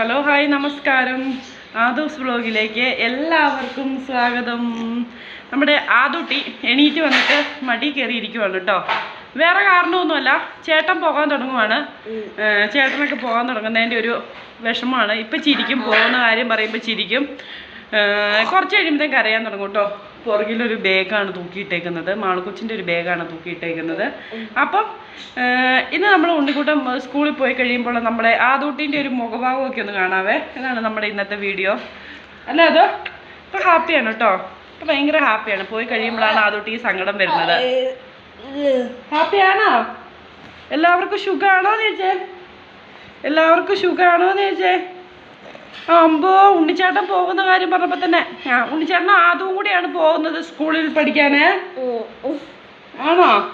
Hello hi നമസ്കാരം. ആദൂസ് വ്ലോഗിലേക്ക് എല്ലാവർക്കും സ്വാഗതം. നമ്മുടെ ആദൂട്ടി എണീറ്റ് വന്നിട്ട് മടി കയറിയിരിക്കുവാണ് കേട്ടോ. വേറെ കാരണമൊന്നുമല്ല ചേട്ടൻ പോകാൻ തുടങ്ങുവാണ്. ചേട്ടനൊക്കെ പോകാൻ തുടങ്ങുന്നതിന്റെ ഒരു വിഷമമാണ്. ഇപ്പം ചിരിക്കും പോകുന്ന കാര്യം പറയുമ്പോൾ ചിരിക്കും. കുറച്ച് കഴിയുമ്പോഴത്തേക്ക് കരയാൻ തുടങ്ങും കേട്ടോ. പുറകിലൊരു ബാഗാണ് തൂക്കിയിട്ടേക്കുന്നത്. മാളക്കൊച്ചിന്റെ ഒരു ബാഗാണ് തൂക്കിയിട്ടേക്കുന്നത്. അപ്പം ഇന്ന് നമ്മൾ ഉണ്ണിക്കൂട്ടം സ്കൂളിൽ പോയി കഴിയുമ്പോൾ നമ്മുടെ ആദൂട്ടിന്റെ ഒരു മുഖഭാവമൊക്കെ ഒന്ന് കാണാവേ. ഇതാണ് നമ്മുടെ ഇന്നത്തെ വീഡിയോ. അല്ല അതോ? ഇപ്പം ഹാപ്പിയാണ് കേട്ടോ. ഇപ്പം ഭയങ്കര ഹാപ്പിയാണ്. പോയി കഴിയുമ്പോഴാണ് ആദൂട്ടി സങ്കടം വരുന്നത്. ഹാപ്പിയാണോ? എല്ലാവർക്കും സുഖമാണോ ചോദിച്ചേ? എല്ലാവർക്കും സുഖമാണോ ചേച്ചേ അമ്പോ ഉണ്ണിച്ചേട്ടൻ പോകുന്ന കാര്യം പറഞ്ഞപ്പോ തന്നെ. ആ ഉണ്ണിച്ചേട്ടൻ അതും കൂടിയാണ് പോകുന്നത് സ്കൂളിൽ പഠിക്കാന്. ആണോ?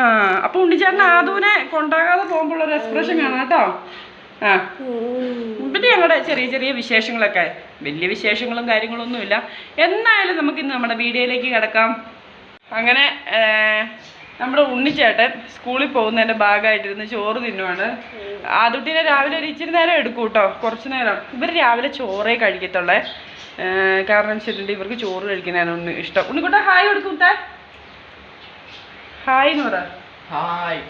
ആ അപ്പൊ ഉണ്ണിച്ചേട്ടൻ ആദുവിനെ കൊണ്ടാകാതെ പോകുമ്പോൾ ഒരു എക്സ്പ്രഷൻ കാണാം കേട്ടോ. ആ. പിന്നെ ഞങ്ങളുടെ ചെറിയ ചെറിയ വിശേഷങ്ങളൊക്കെ. വലിയ വിശേഷങ്ങളും കാര്യങ്ങളൊന്നുമില്ല. എന്നായാലും നമുക്ക് ഇന്ന് നമ്മുടെ വീഡിയോയിലേക്ക് കിടക്കാം. അങ്ങനെ നമ്മുടെ ഉണ്ണിച്ചേട്ടൻ സ്കൂളിൽ പോകുന്നതിന്റെ ഭാഗമായിട്ടിരുന്ന് ചോറ് തിന്നുവാണ്. ആദുട്ടിനെ രാവിലെ ഒരു ഇച്ചിരി നേരം എടുക്കും കേട്ടോ. കുറച്ച് നേരം. ഇവർ രാവിലെ ചോറേ കഴിക്കത്തുള്ളേ. കാരണം വെച്ചിട്ടുണ്ടെങ്കിൽ ഇവർക്ക് ചോറ് കഴിക്കുന്നതാണ് ഉണ്ണി ഇഷ്ടം. ഉണ്ണിക്കുട്ട ഹായ് കൊടുക്കൂട്ടെ ഹായ് എന്ന് പറ. ഹായ്.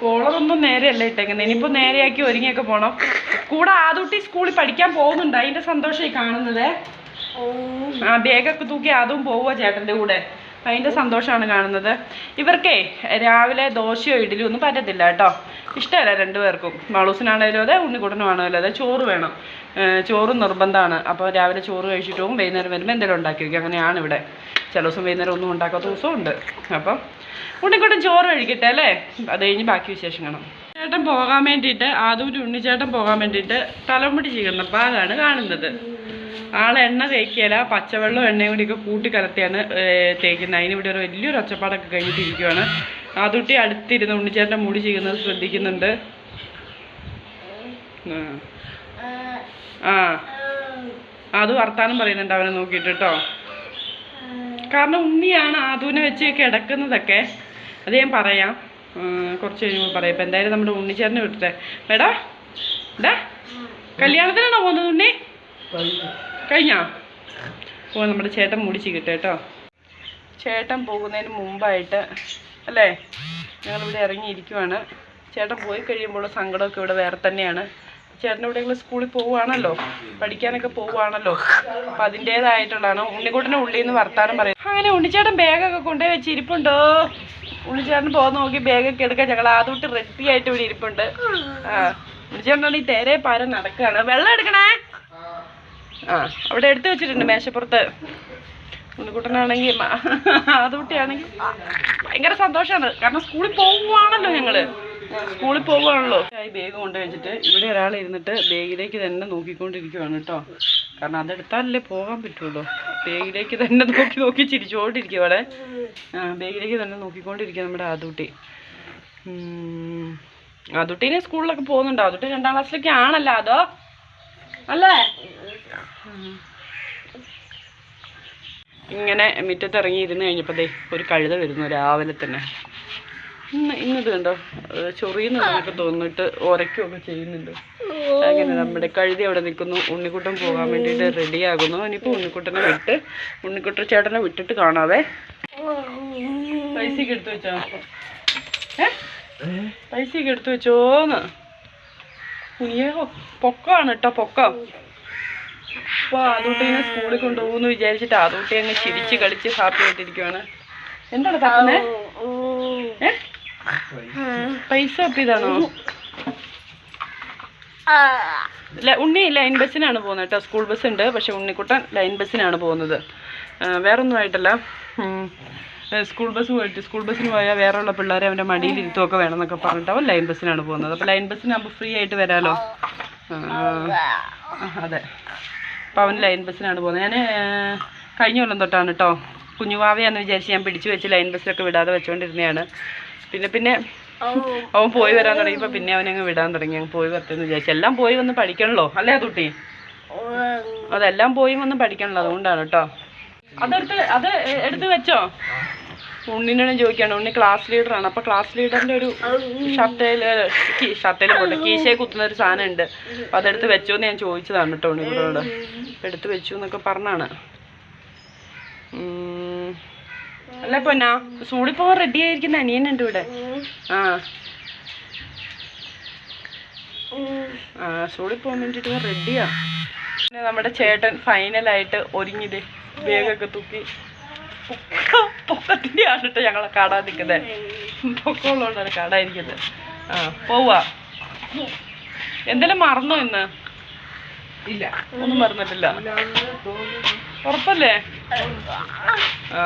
കോളറൊന്നും നേരെയല്ല ഇട്ടേക്കുന്നത് ഇനിയിപ്പോൾ നേരെയാക്കി ഒരുങ്ങിയൊക്കെ പോകണം കൂടെ ആദുട്ടി സ്കൂളിൽ പഠിക്കാൻ പോകുന്നുണ്ട്. അതിന്റെ സന്തോഷമായി കാണുന്നത്. ആ ബാഗൊക്കെ തൂക്കി അതും പോവുക ചേട്ടന്റെ കൂടെ. അതിന്റെ സന്തോഷമാണ് കാണുന്നത്. ഇവർക്കേ രാവിലെ ദോശയോ ഇഡ്ഡലിയോ ഒന്നും പറ്റത്തില്ല കേട്ടോ. ഇഷ്ടമല്ല രണ്ടുപേർക്കും? മാളൂസിനാണേലും അതെ ഉണ്ണിക്കുട്ടനുമാണേലും അതെ ചോറ് വേണം. ചോറും നിർബന്ധമാണ് അപ്പോൾ രാവിലെ ചോറ് കഴിച്ചിട്ട് പോകും വൈകുന്നേരം വരുമ്പോൾ എന്തെങ്കിലും ഉണ്ടാക്കി വയ്ക്കും. അങ്ങനെയാണ് ഇവിടെ. ചില ദിവസം വൈകുന്നേരം ഒന്നും ഉണ്ടാക്കാത്ത ദിവസവും ഉണ്ട്. അപ്പം ഉണ്ണിക്കുട്ടൻ ചോറ് കഴിക്കട്ടെ അല്ലേ? അത് കഴിഞ്ഞ് ബാക്കി വിശേഷം കാണാം. ചേട്ടൻ പോകാൻ വേണ്ടിയിട്ട് ആദ്യം ഉണ്ണിച്ചേട്ടൻ പോകാൻ വേണ്ടിയിട്ട് തലമുടി ചെയ്യുന്ന പാകാണ് കാണുന്നത്. ആൾ എണ്ണ തേക്കിയല്ല പച്ചവെള്ളം എണ്ണയും കൂടിയൊക്കെ കൂട്ടി കലർത്തിയാണ് ഏർ തേക്കുന്നത് അതിന് ഇവിടെ ഒരു വലിയൊരു ഒച്ചപ്പാടൊക്കെ കഴിഞ്ഞിട്ടിരിക്കുവാണ്. അതുട്ടി അടുത്തിരുന്ന് ഉണ്ണിച്ചേട്ടൻ മുടി ചെയ്യുന്നത് ശ്രദ്ധിക്കുന്നുണ്ട്. ആ. അത് വർത്താനം പറയുന്നുണ്ട് അവനെ നോക്കിയിട്ട് കേട്ടോ. കാരണം ഉണ്ണിയാണ് ആദുവിനെ വെച്ച് കിടക്കുന്നതൊക്കെ അത് ഞാൻ പറയാം. കുറച്ച് കഴിയുമ്പോൾ പറയാം. ഇപ്പം എന്തായാലും നമ്മുടെ ഉണ്ണിച്ചേട്ടനെ വിട്ടിട്ടെ. വേടാ ഡാ കല്യാണത്തിനാണോ പോകുന്നത് ഉണ്ണി? കഴിഞ്ഞോ? ഓ നമ്മുടെ ചേട്ടൻ മുടിച്ച് കിട്ടും കേട്ടോ. ചേട്ടൻ പോകുന്നതിന് മുമ്പായിട്ട് അല്ലേ? ഞങ്ങളിവിടെ ഇറങ്ങിയിരിക്കുവാണ്. ചേട്ടൻ പോയി കഴിയുമ്പോൾ സങ്കടമൊക്കെ ഇവിടെ വേറെ തന്നെയാണ്. ചേട്ടൻ എവിടെയെങ്കിലും സ്കൂളിൽ പോവുകയാണല്ലോ പഠിക്കാനൊക്കെ പോവുകയാണല്ലോ അപ്പം അതിന്റേതായിട്ടുള്ളതാണ്. ഉണ്ണിക്കുട്ടന്റെ ഉള്ളിൽ നിന്ന് വർത്താനം പറയും. അങ്ങനെ ഉണ്ണിച്ചേട്ടൻ ബാഗൊക്കെ കൊണ്ടുപോയി വെച്ച് ഇരിപ്പുണ്ടോ ഉണ്ണിച്ചേട്ടൻ പോകുന്ന നോക്കി ബാഗൊക്കെ എടുക്കാൻ. ഞങ്ങൾ ആദ്യമായിട്ട് റെഡി ആയിട്ട് ഇവിടെ ഇരിപ്പുണ്ട്. ആ ഉണ്ണിച്ചേട്ടനാണ് ഈ തേരെ പാരം നടക്കുകയാണ്. വെള്ളം എടുക്കണേ? ആ അവിടെ എടുത്തു വെച്ചിട്ടുണ്ട് മേശപ്പുറത്ത്. ഉണ്ണിക്കുട്ടനാണെങ്കിൽ ആദൂട്ടിയാണെങ്കിൽ ഭയങ്കര സന്തോഷമാണ്. കാരണം സ്കൂളിൽ പോവുകയാണല്ലോ ഞങ്ങൾ. സ്കൂളിൽ പോവുകയാണല്ലോ. ഈ ബാഗ് കൊണ്ടു വെച്ചിട്ട് ഇവിടെ ഒരാൾ ഇരുന്നിട്ട് ബാഗിലേക്ക് തന്നെ നോക്കിക്കൊണ്ടിരിക്കുവാണ് കേട്ടോ. കാരണം അതെടുത്താലല്ലേ പോകാൻ പറ്റുള്ളൂ. ബാഗിലേക്ക് തന്നെ നോക്കി നോക്കി ചിരിച്ചുകൊണ്ടിരിക്കും അവിടെ ബാഗിലേക്ക് തന്നെ നോക്കിക്കൊണ്ടിരിക്കുക നമ്മുടെ ആദൂട്ടി ആദൂട്ടിനെ സ്കൂളിലൊക്കെ പോകുന്നുണ്ടോ? ആദൂട്ടി രണ്ടാം ക്ലാസ്സിലൊക്കെ ആണല്ലോ അതോ? അല്ലേ? ഇങ്ങനെ മുറ്റത്ത് ഇറങ്ങി ഇരുന്ന് കഴിഞ്ഞപ്പോൾ ദേ ഒരു കഴുത വരുന്നു രാവിലെ തന്നെ. ഇന്ന് ഇന്നത് കണ്ടോ? ചൊറിയുന്നു നമുക്ക് തോന്നിട്ട് ഉരയ്ക്കുകയൊക്കെ ചെയ്യുന്നുണ്ട്. അങ്ങനെ നമ്മുടെ കഴുതി അവിടെ നിൽക്കുന്നു. ഉണ്ണിക്കുട്ടൻ പോകാൻ വേണ്ടിയിട്ട് റെഡി ആകുന്നു. ഇനിയിപ്പോൾ ഉണ്ണിക്കുട്ടനെ വിട്ട് ഉണ്ണിക്കുട്ടൻ ചേട്ടനെ വിട്ടിട്ട് കാണാവേ. പൈസയൊക്കെ എടുത്തു വെച്ചോ. ഏ? പൈസയൊക്കെ എടുത്തു വെച്ചോന്ന്. പൊക്കാണ് കേട്ടോ പൊക്കം. അപ്പോൾ ഇങ്ങനെ സ്കൂളിൽ കൊണ്ടുപോകുന്നു വിചാരിച്ചിട്ട് ആദൂട്ടി അങ്ങ് ചിരിച്ച് കളിച്ച് ഹാപ്പി ആയിട്ടിരിക്കുവാണ്. എന്താണ് തപ്പുന്നേ ഏ? പൈസ ഒപ്പിതാണോ ഉണ്ണി ലൈൻ ബസ്സിനാണ് പോകുന്നത് കേട്ടോ. സ്കൂൾ ബസ് ഉണ്ട് പക്ഷെ ഉണ്ണിക്കുട്ടൻ ലൈൻ ബസ്സിനാണ് പോകുന്നത്. വേറൊന്നും ആയിട്ടല്ല സ്കൂൾ ബസ് പോയിട്ട് സ്കൂൾ ബസ്സിന് പോയാൽ വേറെയുള്ള പിള്ളേരെ അവന്റെ മടിയിൽ ഇരുത്തുമൊക്കെ വേണം എന്നൊക്കെ പറഞ്ഞിട്ട് അവൻ ലൈൻ ബസ്സിനാണ് പോകുന്നത്. അപ്പോൾ ലൈൻ ബസ്സിനാകുമ്പോൾ ഫ്രീ ആയിട്ട് വരാമല്ലോ അതെ. അപ്പോൾ അവൻ ലൈൻ ബസ്സിനാണ് പോകുന്നത്. ഞാൻ കഴിഞ്ഞ കൊല്ലം തൊട്ടാണ് കേട്ടോ കുഞ്ഞുവാവയാന്ന് വിചാരിച്ച് ഞാൻ പിടിച്ചു വെച്ച് ലൈൻ ബസ്സിലൊക്കെ വിടാതെ വെച്ചുകൊണ്ടിരുന്നതാണ് പിന്നെ പിന്നെ അവൻ പോയി വരാൻ തുടങ്ങിയപ്പോൾ പിന്നെ അവനങ്ങ് വിടാൻ തുടങ്ങി. അങ്ങ് പോയി വരട്ടെന്ന് വിചാരിച്ചു. എല്ലാം പോയി വന്ന് പഠിക്കണല്ലോ അല്ലേ കുട്ടി? അതെല്ലാം പോയി വന്ന് പഠിക്കണല്ലോ അതുകൊണ്ടാണ് കേട്ടോ അതെടുത്ത് അത് എടുത്ത് വെച്ചോ? ഉണ്ണിനോട് ചോദിക്കാണ് ഉണ്ണി ക്ലാസ് ലീഡറാണ് അപ്പോൾ ക്ലാസ് ലീഡറിന്റെ ഒരു ഷർട്ടയിൽ ഷർട്ടയിൽ പോട്ടെ കീശയെ കുത്തുന്ന ഒരു സാധനം ഉണ്ട്. അപ്പോൾ അതെടുത്ത് വെച്ചു എന്ന് ഞാൻ ചോദിച്ചതാണ് കേട്ടോ ഉണ്ണിനോട് എടുത്ത് വെച്ചു എന്നൊക്കെ പറഞ്ഞാണ്. അല്ല പൊന്നാ സ്കൂളിൽ പോകാൻ റെഡി ആയിരിക്കുന്ന അനിയനുണ്ട് ഇവിടെ. ആ. ആ സ്കൂളിൽ പോകാൻ വേണ്ടിയിട്ട് റെഡിയാ പിന്നെ നമ്മുടെ ചേട്ടൻ ഫൈനലായിട്ട് ഒരുങ്ങിയത് ബാഗൊക്കെ തൂക്കി. പൊക്ക കേട്ടോ ഞങ്ങളെ കാണാൻ നിൽക്കുന്നത്. പൊക്കമുള്ളതുകൊണ്ടാണ് കാണാതിരിക്കുന്നത്. ആ പോവാ. എന്തെങ്കിലും മറന്നോ ഇന്ന്? ഇല്ല ഒന്നും മറന്നിട്ടില്ല. ഉറപ്പല്ലേ? ആ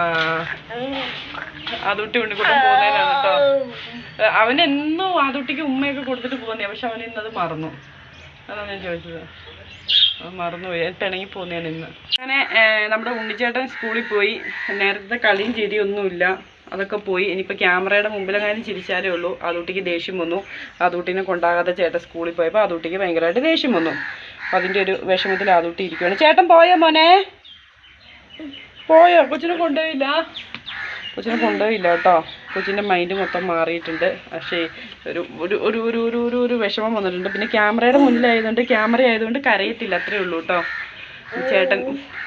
ആദൂട്ടി ഉണ്ണിക്കുട്ടൻ പോകുന്നതിനാണ് കേട്ടോ. അവൻ എന്നും ഉമ്മയൊക്കെ കൊടുത്തിട്ട് പോകുന്നേ പക്ഷെ അവൻ ഇന്നത് മറന്നു. അതാണ് ഞാൻ ചോദിച്ചത്. മറന്നുപോയി. പിണങ്ങി പോകുന്നതാണ് ഇന്ന്. അങ്ങനെ നമ്മുടെ ഉണ്ണിച്ചേട്ടൻ സ്കൂളിൽ പോയി. നേരത്തെ കളിയും ചിരിയൊന്നുമില്ല. അതൊക്കെ പോയി. ഇനിയിപ്പോൾ ക്യാമറയുടെ മുമ്പിലെങ്ങാനും ചിരിച്ചാലേ ഉള്ളൂ. ആദൂട്ടിക്ക് ദേഷ്യം വന്നു. ആദൂട്ടിനെ കൊണ്ടാകാതെ ചേട്ടൻ സ്കൂളിൽ പോയപ്പോൾ ആദൂട്ടിക്ക് ഭയങ്കരമായിട്ട് ദേഷ്യം വന്നു. അപ്പം അതിന്റെ ഒരു വിഷമത്തിൽ ആദൂട്ടി ഇരിക്കുകയാണ് ചേട്ടൻ പോയോ മോനെ? പോയോ? കൊച്ചിനെ കൊണ്ടുപോയില്ല. കൊച്ചിനെ കൊണ്ടുപോയില്ല കേട്ടോ. കൊച്ചിന്റെ മൈൻഡ് മൊത്തം മാറിയിട്ടുണ്ട്. പക്ഷേ ഒരു ഒരു ഒരു ഒരു ഒരു ഒരു ഒരു വിഷമം വന്നിട്ടുണ്ട്. പിന്നെ ക്യാമറയുടെ മുന്നിലായതുകൊണ്ട് ക്യാമറ ആയതുകൊണ്ട് കരയത്തില്ല. അത്രേ ഉള്ളൂ കേട്ടോ. ചേട്ടൻ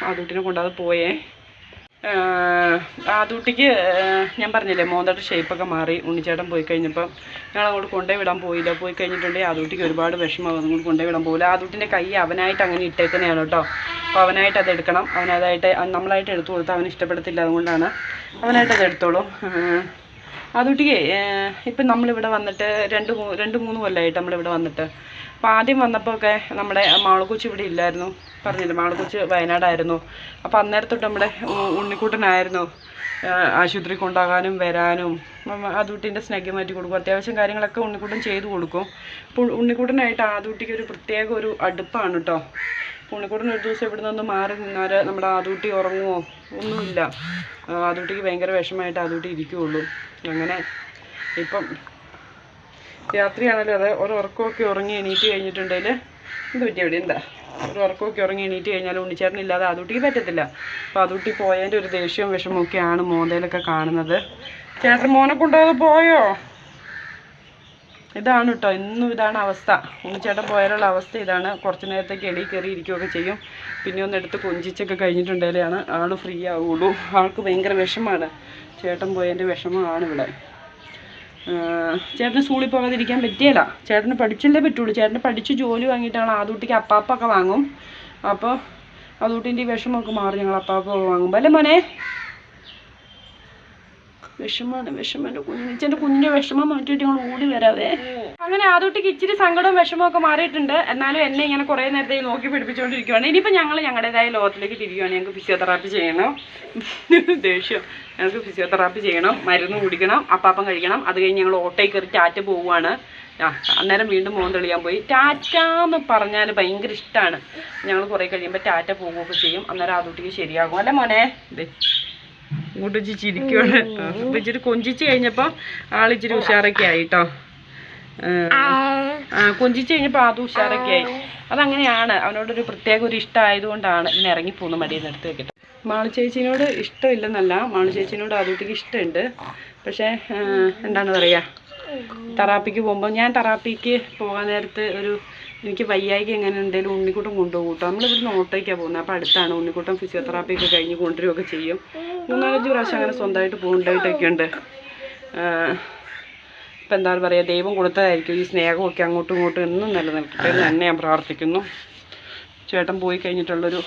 ആദൂട്ടിനെ കൊണ്ടാതെ പോയേ. ആദൂട്ടിക്ക് ഞാൻ പറഞ്ഞില്ലേ മോന്തയുടെ ഷേപ്പൊക്കെ മാറി. ഉണ്ണിച്ചേട്ടൻ പോയി കഴിഞ്ഞപ്പോൾ ഞങ്ങൾ അങ്ങോട്ട് കൊണ്ടേ വിടാൻ പോയില്ല. പോയി കഴിഞ്ഞിട്ടുണ്ടെങ്കിൽ ആദൂട്ടിക്ക് ഒരുപാട് വിഷമമാകും അങ്ങോട്ട് കൊണ്ടേ വിടാൻ പോകില്ല ആദൂട്ടിന്റെ കൈ അവനായിട്ട് അങ്ങനെ ഇട്ടേക്കുന്നതാണ് കേട്ടോ. അപ്പോൾ അവനായിട്ട് അത് എടുക്കണം. അവനതായിട്ട് നമ്മളായിട്ട് എടുത്തു കൊടുത്താൽ അവന് ഇഷ്ടപ്പെടത്തില്ല അതുകൊണ്ടാണ്. അവനായിട്ട് അത് എടുത്തോളൂ. ആഹ് ആദൂട്ടിക്ക് ഇപ്പം നമ്മളിവിടെ വന്നിട്ട് രണ്ട് രണ്ട് മൂന്ന് കൊല്ലമായിട്ട് നമ്മളിവിടെ വന്നിട്ട്. അപ്പോൾ ആദ്യം വന്നപ്പോൾ ഒക്കെ നമ്മുടെ മാളക്കൊച്ചി ഇവിടെ ഇല്ലായിരുന്നു. പറഞ്ഞില്ലേ മാളക്കൊച്ചി വയനാടായിരുന്നു. അപ്പോൾ അന്നേരം തൊട്ട് നമ്മുടെ ഉണ്ണിക്കുട്ടനായിരുന്നു. ആശുപത്രി കൊണ്ടാകാനും വരാനും. ആദൂട്ടിന്റെ സ്നേഹം മാറ്റി കൊടുക്കും. അത്യാവശ്യം കാര്യങ്ങളൊക്കെ ഉണ്ണിക്കുട്ടൻ ചെയ്തു കൊടുക്കും. അപ്പോൾ ഉണ്ണിക്കുട്ടനായിട്ട് ആദൂട്ടിക്ക് ഒരു പ്രത്യേക ഒരു അടുപ്പാണ് കേട്ടോ. ഉണ്ണിക്കുട്ടൻ ഒരു ദിവസം ഇവിടെ നിന്ന് മാറി നിന്നാൽ നമ്മുടെ ആദൂട്ടി ഉറങ്ങുമോ ഒന്നുമില്ല. ആദൂട്ടിക്ക് ഭയങ്കര വിഷമമായിട്ട് ആദൂട്ടി ഇരിക്കുകയുള്ളൂ അങ്ങനെ ഇപ്പം രാത്രിയാണല്ലോ അത്. ഒരു ഉറക്കമൊക്കെ ഉറങ്ങി എണീറ്റ് കഴിഞ്ഞിട്ടുണ്ടെങ്കിൽ എന്ത് പറ്റി അവിടെ? എന്താ? ഒരു ഉറക്കമൊക്കെ ഉറങ്ങി എണീറ്റ് കഴിഞ്ഞാൽ ഉണ്ണിച്ചേട്ടനില്ലാതെ ആദൂട്ടിക്ക് പറ്റത്തില്ല. അപ്പോൾ ആദൂട്ടി പോയതിന്റെ ഒരു ദേഷ്യവും വിഷമമൊക്കെയാണ് മോന്തയിലൊക്കെ കാണുന്നത്. ചേട്ടൻ മോനെ കൊണ്ടുപോയത് പോയോ? ഇതാണ് കേട്ടോ ഇന്നും ഇതാണ് അവസ്ഥ. ഉണ്ണിച്ചേട്ടൻ പോയാലുള്ള അവസ്ഥ ഇതാണ്. കുറച്ച് നേരത്തേക്ക് എളി കയറി ഇരിക്കുകയൊക്കെ ചെയ്യും. പിന്നെ ഒന്ന് എടുത്ത് കൊഞ്ചിച്ചൊക്കെ കഴിഞ്ഞിട്ടുണ്ടെങ്കിലാണ് ആൾ ഫ്രീ ആവുള്ളൂ. ആൾക്ക് ഭയങ്കര വിഷമാണ്. ചേട്ടൻ പോയതിന്റെ വിഷമമാണ് ഇവിടെ. ചേട്ടന് സ്കൂളിൽ പോകാതിരിക്കാൻ പറ്റിയല്ല. ചേട്ടന് പഠിച്ചല്ലേ പറ്റുള്ളൂ. ചേട്ടന് പഠിച്ച് ജോലി വാങ്ങിയിട്ടാണ് ആദൂട്ടിക്ക് അപ്പാപ്പൊക്കെ വാങ്ങും. അപ്പോൾ ആദൂട്ടിന്റെ വിഷമമൊക്കെ മാറി ഞങ്ങൾ അപ്പാപ്പ വാങ്ങുമ്പോൾ അല്ലേ മോനെ? വിഷമാണ് വിഷമം കുഞ്ഞിനെ കുഞ്ഞിച്ചന്റെ കുഞ്ഞിന്റെ വിഷമം മാറ്റിയിട്ട് ഞങ്ങൾ ഓടി വരാതെ അങ്ങനെ ആദൂട്ടിക്ക് ഇച്ചിരി സങ്കടവും വിഷമവും ഒക്കെ മാറിയിട്ടുണ്ട്. എന്നാലും എന്നെ ഇങ്ങനെ കുറേ നേരത്തെ നോക്കി പിടിപ്പിച്ചുകൊണ്ടിരിക്കുകയാണ് ഇനിയിപ്പോൾ ഞങ്ങൾ ഞങ്ങളുടേതായ ലോകത്തിലേക്ക് തിരിയുകയാണ് ഞങ്ങൾക്ക് ഫിസിയോതെറാപ്പി ചെയ്യണം. ദേഷ്യം. ഞങ്ങൾക്ക് ഫിസിയോതെറാപ്പി ചെയ്യണം. മരുന്ന് കുടിക്കണം. അപ്പാപ്പം കഴിക്കണം. അത് കഴിഞ്ഞ് ഞങ്ങൾ ഓട്ടോയിൽ കയറി ടാറ്റ പോവുകയാണ് ആ അന്നേരം വീണ്ടും മോൻ തെളിയാൻ പോയി. ടാറ്റ എന്ന് പറഞ്ഞാൽ ഭയങ്കര ഇഷ്ടമാണ് ഞങ്ങൾ കുറേ കഴിയുമ്പോൾ ടാറ്റ പോവുകയൊക്കെ ചെയ്യും. അന്നേരം ആദൂട്ടിക്ക് ശരിയാകും. അല്ലേ മോനെ? ദേ. ഇങ്ങോട്ട് വെച്ച് ചിരിക്കുവാണ് അപ്പൊ ഇച്ചിരി കൊഞ്ചിച്ച് കഴിഞ്ഞപ്പോ ആളിച്ചിരി ഉഷാറൊക്കെ ആയി കേട്ടോ ആ. കൊഞ്ചിച്ച് കഴിഞ്ഞപ്പോ അത് ഉഷാറൊക്കെ ആയി. അതങ്ങനെയാണ്. അവനോടൊരു പ്രത്യേക ഒരു ഇഷ്ടമായതുകൊണ്ടാണ് ഇങ്ങനെ ഇറങ്ങിപ്പോന്ന് മടിയിൽ നിന്ന് എടുത്ത് വെക്കട്ടെ. മാളു ചേച്ചിനോട് ഇഷ്ടമില്ലെന്നല്ല. മാളു ചേച്ചിനോട് ആദ്യത്തേക്ക് ഇഷ്ടമുണ്ട്. പക്ഷേ എന്താണ് പറയുക തെറാപ്പിക്ക് പോകുമ്പോൾ ഞാൻ തെറാപ്പിക്ക് പോകാൻ നേരത്ത് ഒരു എനിക്ക് വയ്യായിക്ക് എങ്ങനെ ഉണ്ടെങ്കിലും ഉണ്ണിക്കുട്ടം കൊണ്ടുപോകും. കേട്ടോ നമ്മളിവിടുന്ന് ഓട്ടോയ്ക്കാണ് പോകുന്നത്. അപ്പോൾ അടുത്താണ് ഉണ്ണിക്കുട്ടം ഫിസിയോതെറാപ്പി ഒക്കെ കഴിഞ്ഞ് കൊണ്ടുവരികയൊക്കെ ചെയ്യും. മൂന്നാലഞ്ച് പ്രാവശ്യം അങ്ങനെ സ്വന്തമായിട്ട് പോകേണ്ടതായിട്ടൊക്കെ ഉണ്ട് ഇപ്പം എന്താ പറയുക ദൈവം കൊടുത്തതായിരിക്കും. ഈ സ്നേഹമൊക്കെ അങ്ങോട്ടും ഇങ്ങോട്ടും എന്നും നിലനിൽക്കട്ടെ എന്ന് തന്നെ ഞാൻ പ്രാർത്ഥിക്കുന്നു. ചേട്ടൻ പോയി കഴിഞ്ഞിട്ടുള്ളൊരു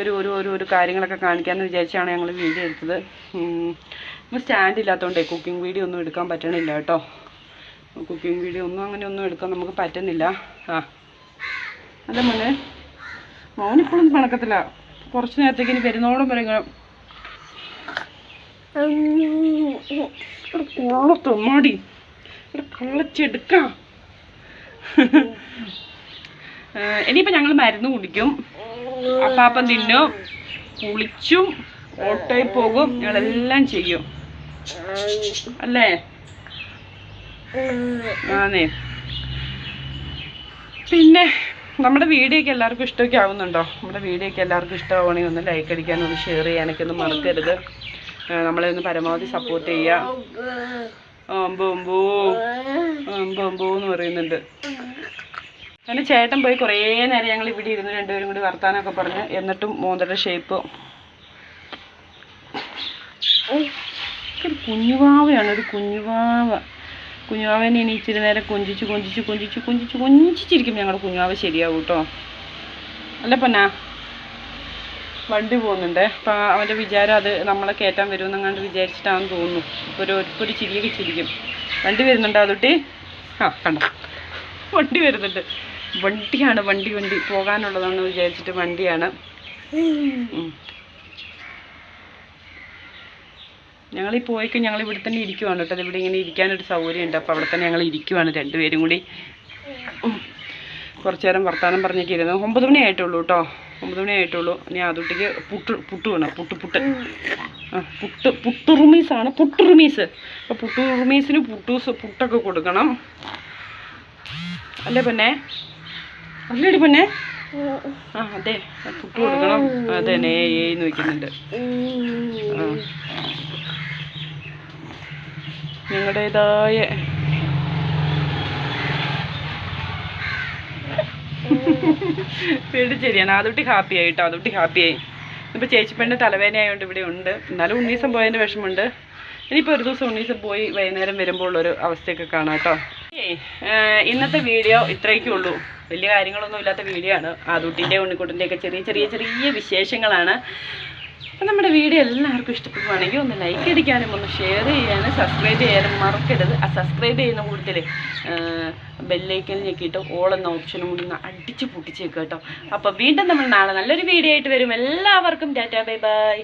ഒരു ഒരു ഒരു ഒരു കാര്യങ്ങളൊക്കെ കാണിക്കാമെന്ന് വിചാരിച്ചാണ് ഞങ്ങൾ വീഡിയോ എടുത്തത്. സ്റ്റാൻഡ് ഇല്ലാത്തതുകൊണ്ടേ കുക്കിംഗ് വീഡിയോ ഒന്നും എടുക്കാൻ പറ്റണില്ല കേട്ടോ. കുക്കിംഗ് വീഡിയോ ഒന്നും അങ്ങനെ ഒന്നും എടുക്കാൻ നമുക്ക് പറ്റുന്നില്ല. ആ. അതെ മോനെ മോനിപ്പോഴും പണക്കത്തില്ല കുറച്ച് നേരത്തേക്ക് ഇനി പെരുന്നോളം വരെ ഇങ്ങനെ കൊള്ളത്തു മാടി ഇവിടെ കള്ളച്ചെടുക്കാം ഇനിയിപ്പോൾ ഞങ്ങൾ മരുന്ന് കുടിക്കും. അപ്പാപ്പം തിന്നും കുളിച്ചും ഓട്ടോയിൽ പോകും ഞങ്ങളെല്ലാം ചെയ്യും. അല്ലേ? ആന്നേ. പിന്നെ നമ്മുടെ വീഡിയോ ഒക്കെ എല്ലാവർക്കും ഇഷ്ടമൊക്കെ ആവുന്നുണ്ടോ? നമ്മുടെ വീഡിയോ ഒക്കെ എല്ലാവർക്കും ഇഷ്ടമാവുകയാണെങ്കിൽ ഒന്ന് ലൈക്ക് അടിക്കാനും ഒന്ന് ഷെയർ ചെയ്യാനൊക്കെ ഒന്ന് മറക്കരുത്. നമ്മളെ ഒന്ന് പരമാവധി സപ്പോർട്ട് ചെയ്യുക. അമ്പോ അമ്പോ എന്ന് പറയുന്നുണ്ട്. അങ്ങനെ ചേട്ടൻ പോയി കുറേ നേരം ഞങ്ങൾ ഇവിടെ ഇരുന്ന് രണ്ടുപേരും കൂടി വർത്താനൊക്കെ പറഞ്ഞ് എന്നിട്ടും മോന്തയുടെ ഷേപ്പ് കുഞ്ഞുവാവയാണ് ഒരു കുഞ്ഞുവാവ. കുഞ്ഞുവാവനെ ഇനി ഇച്ചിരി നേരം കുഞ്ചിച്ച് കുഞ്ചിച്ച് കുഞ്ചിച്ച് കുഞ്ചിച്ച് കുഞ്ഞിച്ചിരിക്കും ഞങ്ങളുടെ കുഞ്ഞുവാവ ശരിയാവും കേട്ടോ അല്ല പൊന്നാ? വണ്ടി പോകുന്നുണ്ട്. അപ്പം അവന്റെ വിചാരം അത് നമ്മളെ കയറ്റാൻ വരുമെന്നങ്ങാണ്ട് വിചാരിച്ചിട്ടാണെന്ന് തോന്നുന്നു. ഒരു ഒരു ചിരിയൊക്കെ ചിരിക്കും. വണ്ടി വരുന്നുണ്ടോ അതുട്ടി? ആ കണ്ട? വണ്ടി വരുന്നുണ്ട്. വണ്ടിയാണ് വണ്ടി വണ്ടി പോകാനുള്ളതാണെന്ന് വിചാരിച്ചിട്ട് വണ്ടിയാണ്. ഞങ്ങൾ ഈ പോയിക്ക് ഞങ്ങൾ ഇവിടെ തന്നെ ഇരിക്കുവാണ് കേട്ടോ. ഇവിടെ ഇങ്ങനെ ഇരിക്കാനൊരു സൗകര്യമുണ്ട്. അപ്പോൾ അവിടെ തന്നെ ഞങ്ങൾ ഇരിക്കുവാണ് രണ്ടുപേരും കൂടി. കുറച്ചു നേരം വർത്തമാനം പറഞ്ഞൊക്കെ ഇരുന്നു. ഒമ്പത് മണി ആയിട്ടുള്ളൂ കേട്ടോ. ഒമ്പത് മണി ആയിട്ടുള്ളൂ. ഇനി അതുട്ടിക്ക് പുട്ട് പുട്ട് വേണം. പുട്ട് പുട്ട്. ആ പുട്ട് പുട്ടുറുമീസാണ്. പുട്ടുറുമീസ്. അപ്പോൾ പുട്ടുറുമീസിന് പുട്ടൂസ് പുട്ടൊക്കെ കൊടുക്കണം. അല്ലേ പിന്നെ? അല്ലേടി പിന്നെ? ആ അതെ. പുട്ട് കൊടുക്കണം. അതെ നേ ഏന്ന് ഞങ്ങളുടേതായ പേടിച്ചെരിയാണ് അതുട്ടി ഹാപ്പിയായി കേട്ടോ അതുട്ടി ഹാപ്പിയായി ഇപ്പോൾ ചേച്ചിപ്പെണ്ണ് തലവേദന ആയതുകൊണ്ട് ഇവിടെ ഉണ്ട്. എന്നാലും ഉണ്ണീസം പോയതിന്റെ വിഷമമുണ്ട്. ഇനിയിപ്പോൾ ഒരു ദിവസം ഉണ്ണീസം പോയി വൈകുന്നേരം വരുമ്പോൾ ഉള്ളൊരു അവസ്ഥയൊക്കെ കാണാം കേട്ടോ ഇന്നത്തെ വീഡിയോ ഇത്രയൊക്കെ ഉള്ളൂ. വലിയ കാര്യങ്ങളൊന്നും ഇല്ലാത്ത വീഡിയോ ആണ്. ആദൂട്ടിന്റെ ഉണ്ണിക്കുട്ടിന്റെ ഒക്കെ ചെറിയ ചെറിയ ചെറിയ വിശേഷങ്ങളാണ്. അപ്പം നമ്മുടെ വീഡിയോ എല്ലാവർക്കും ഇഷ്ടപ്പെടുവാണെങ്കിൽ ഒന്ന് ലൈക്ക് അടിക്കാനും ഒന്ന് ഷെയർ ചെയ്യാനും സബ്സ്ക്രൈബ് ചെയ്യാനും മറക്കരുത്. ആ സബ്സ്ക്രൈബ് ചെയ്യുന്ന കൂട്ടത്തിൽ ബെല്ലൈക്കൽ ഞെക്കിയിട്ട് ഓൾ എന്ന ഓപ്ഷനും കൂടി ഒന്ന് അടിച്ച് പൊട്ടിച്ചേക്കുക കേട്ടോ. അപ്പോൾ വീണ്ടും നമ്മൾ നാളെ നല്ലൊരു വീഡിയോ ആയിട്ട് വരും. എല്ലാവർക്കും ടാറ്റാ ബൈ ബൈ.